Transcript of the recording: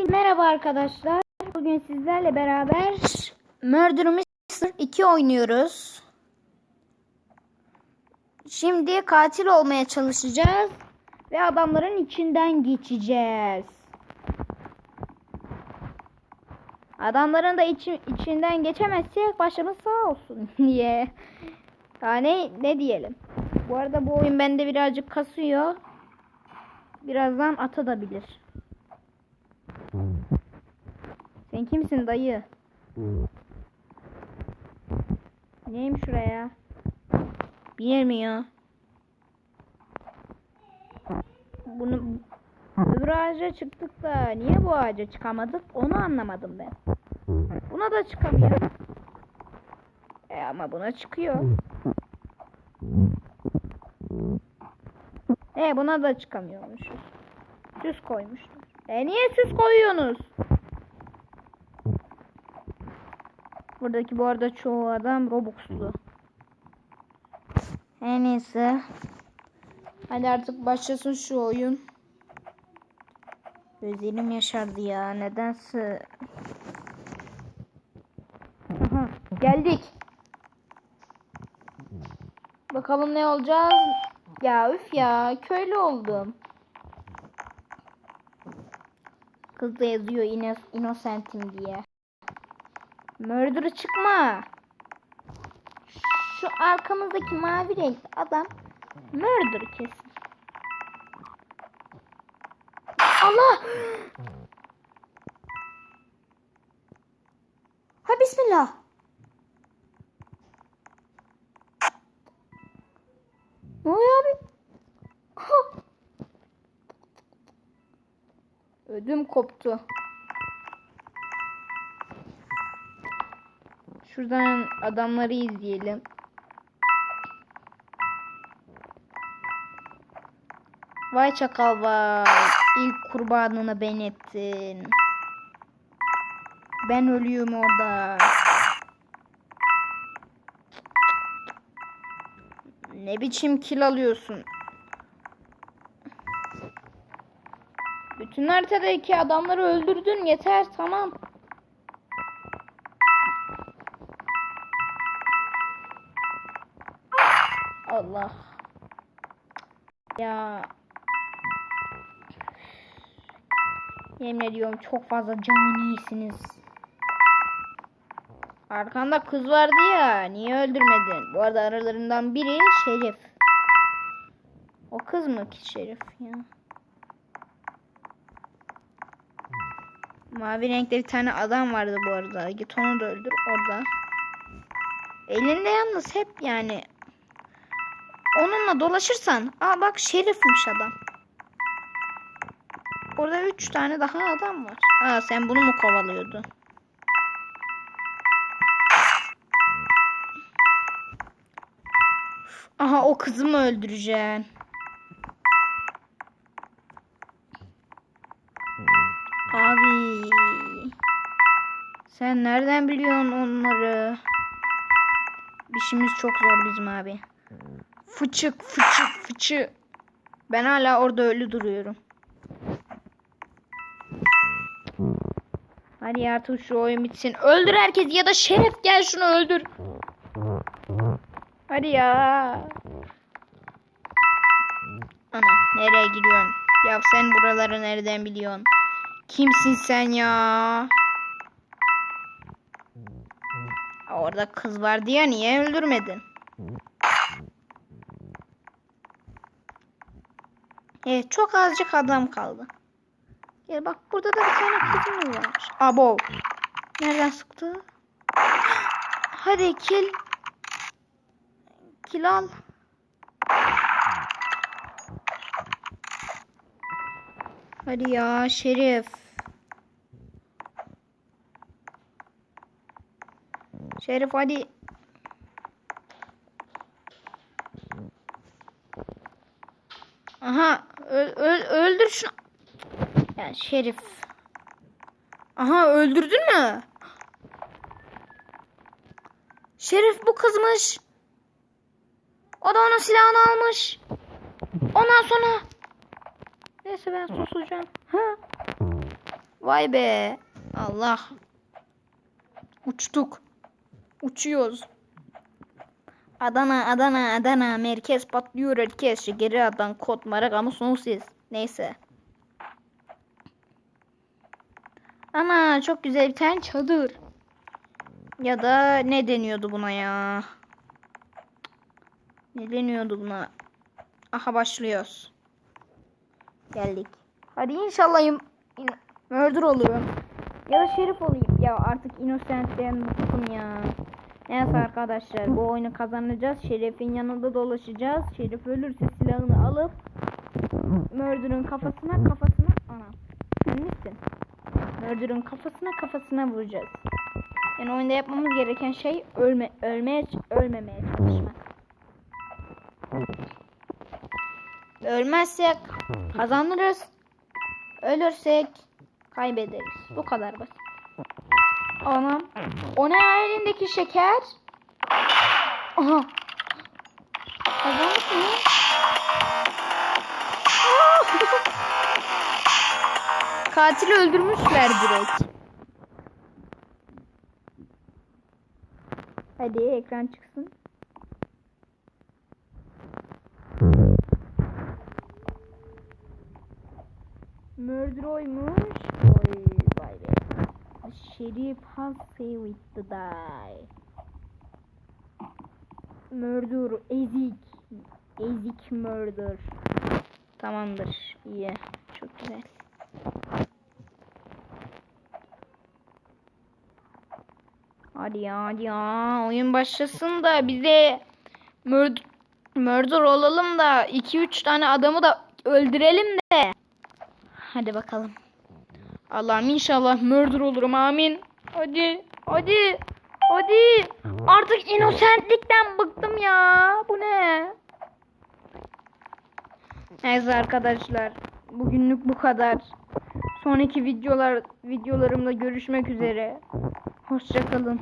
Merhaba arkadaşlar. Bugün sizlerle beraber Murder Mystery 2 oynuyoruz. Şimdi katil olmaya çalışacağız ve adamların içinden geçeceğiz. Adamların da içi- içinden geçemezsek başımız sağ olsun diye. Yani ne diyelim. Bu arada bu oyun bende birazcık kasıyor. Birazdan atabilir. Sen kimsin dayı? Neyim şuraya? Bilmiyor. Bunu öbür ağaca çıktık da niye bu ağaca çıkamadık onu anlamadım ben. Buna da çıkamıyor. E ama buna çıkıyor. E buna da çıkamıyormuşuz. Süs koymuşlar. E niye süs koyuyorsunuz? Buradaki bu arada çoğu adam Robux'lu. Her neyse. Hadi artık başlasın şu oyun. Gözlerim yaşardı ya. Nedense. Aha, geldik. Bakalım ne olacağız. Ya üf ya. Köylü oldum. Kız da yazıyor innocentim diye. Murder'a çıkma. Şu arkamızdaki mavi renkli adam murder kesin. Allah! Ha bismillah. Ne oluyor abi? Ödüm koptu. Şuradan adamları izleyelim. Vay çakal vay. İlk kurbanını ben ettin. Ben ölüyüm orada. Ne biçim kil alıyorsun? Bütün haritadaki adamları öldürdün yeter tamam. Allah. Ya. Yemin ediyorum çok fazla canisiniz. Arkanda kız vardı ya. Niye öldürmedin? Bu arada aralarından biri Şerif. O kız mı ki Şerif ya? Mavi renkte bir tane adam vardı bu arada. Git onu da öldür orada. Elinde yalnız hep yani Onunla dolaşırsan, aa bak şerifmiş adam. Orada üç tane daha adam var. Aa sen bunu mu kovalıyordun? Aha o kızı mı öldüreceksin? Abi. Sen nereden biliyorsun onları? İşimiz çok zor bizim abi. Fıçık fıçık fıçı. Ben hala orada ölü duruyorum. Hadi artık şu oyun bitsin. Öldür herkes ya da Şeref gel şunu öldür. Hadi ya. Ana nereye gidiyorsun? Ya sen buraları nereden biliyorsun? Kimsin sen ya? Orada kız vardı ya niye öldürmedin? Evet çok azıcık adam kaldı. Gel bak burada da bir tane kızımız var. Abo. Nereden sıktı? Hadi kill. Kill al. Hadi ya Şerif. Şerif hadi. Aha öl, öl, öldür şunu. Ya Şerif. Aha öldürdün mü? Şerif bu kızmış. O da onun silahını almış. Ondan sonra neyse ben susacağım. Ha? Vay be. Allah. Uçtuk. Uçuyoruz. Adana, Adana, Adana. Merkez patlıyor herkes. Şekeri adan kod marak ama sonsuz. Neyse. Ana çok güzel bir tane çadır. Ya da ne deniyordu buna ya? Ne deniyordu buna? Aha başlıyoruz. Geldik. Hadi inşallah in- murder olurum. Ya da şerif olayım. Ya artık Innocent'ten bıktım ya. Neyse arkadaşlar bu oyunu kazanacağız. Şerif'in yanında dolaşacağız. Şerif ölürse silahını alıp Murder'ın kafasına kafasına ana. Misin? Murder'ın kafasına kafasına vuracağız. Yani oyunda yapmamız gereken şey ölme ölmeye ölmemeye çalışmak. Ölmezsek kazanırız. Ölürsek kaybederiz. Bu kadar basit. Anam. O ne elindeki şeker? Aha. Kazandık mı? Katili öldürmüşler direkt. Hadi ekran çıksın. Murder oymuş. Sheriff has saved the die. Murder ezik. Ezik murder. Tamamdır. İyi. Çok güzel. Hadi ya hadi ya. Oyun başlasın da bize murder, murder olalım da 2-3 tane adamı da öldürelim de. Hadi bakalım. Allah'ım inşallah murder olurum amin. Hadi hadi hadi. Artık inosentlikten bıktım ya. Bu ne? Neyse arkadaşlar. Bugünlük bu kadar. Sonraki videolar videolarımda görüşmek üzere. Hoşçakalın.